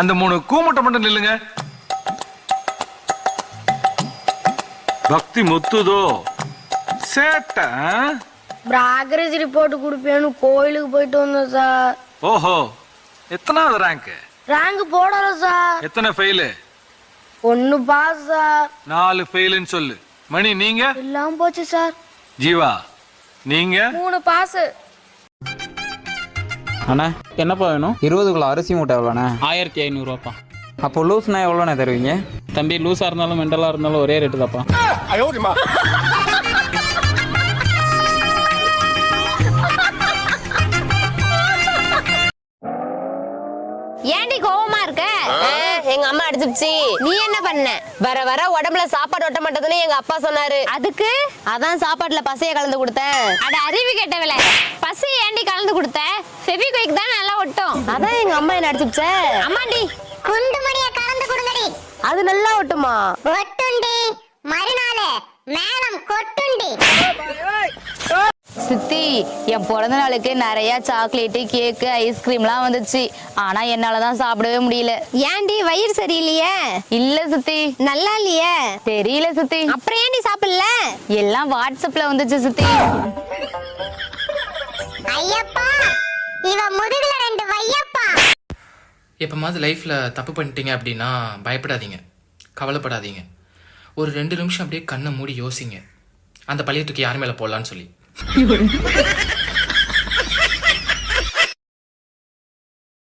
அந்த மூணு கூமுட்டை மட்டும் நில்லுங்க. பக்தி முத்துதோ? சேட்ட ப்ராக்ரஸ் ரிப்போர்ட் கொடுப்பேன்னு கோயிலுக்கு போயிட்டு வந்தோம் சார். ஓஹோ எத்தனாவது ரேங்க் ரேங்க் போடல சார். எத்தனை ஃபெயிலு ஒன்னு பாஸ் சார். நாலு ஃபெயிலுன்னு சொல்லு. மணி நீங்க? எல்லாம் போச்சு சார். ஜீவா நீங்க? மூணு பாஸ். அண்ணா என்னப்பா வேணும்? இருபது கிலோ அரிசி மூட்டை எவ்வளோண்ணே? ஆயிரத்தி ஐநூறுரூவாப்பா அப்போ லூஸ்னா எவ்வளோண்ணே தருவீங்க? தம்பி லூஸாக இருந்தாலும் மெண்டலாக இருந்தாலும் ஒரே ரேட்டு தான்ப்பா ஏன்டி கோவமா இருக்க? எங்க அம்மா அடிச்சிருச்சு. நீ என்ன பண்ண? வர வர உடம்புல சாப்பாடு ஒட்ட மாட்டேதுன்னு எங்க அப்பா சொன்னாரு. அதுக்கு? அதான் சாப்பாட்டுல பசைய கலந்து கொடுத்தேன். அட அறிவு கெட்டவள. பசி ஏண்டி கலந்து கொடுத்த? ஃபெவிக்விக் தான் நல்லா ஒட்டும். அதான் எங்க அம்மா என்ன அடிச்சிருச்சே அம்மாடி குண்டு மணிய கலந்து கொடுங்கடி அது நல்லா ஒட்டுமா? ஒட்டுண்டி மறுநாள் மேளம் கொட்டுண்டி சித்தி என் பிறந்த நாளுக்கு நிறைய சாக்லேட்டு கேக்கு ஐஸ்கிரீம்லாம் வந்துச்சு. ஆனா என்னால தான் சாப்பிடவே முடியல. ஏன்டி வயிறு சரியில்லையே? இல்ல சித்தி. நல்லா இல்லையே? தெரியல சித்தி. அப்புறம் ஏன்டி சாப்பிடல? எல்லாம் வாட்ஸ்அப்ல வந்துச்சு சித்தி. ஐயப்பா இவ முதுகுல ரெண்டு வையப்பா. லைஃப்பில் தப்பு பண்ணிட்டீங்க அப்படின்னா பயப்படாதீங்க. கவலைப்படாதீங்க. ஒரு ரெண்டு நிமிஷம் அப்படியே கண்ணை மூடி யோசிங்க. அந்த பழைய தூக்கி யார் மேலே போடலான்னு சொல்லி.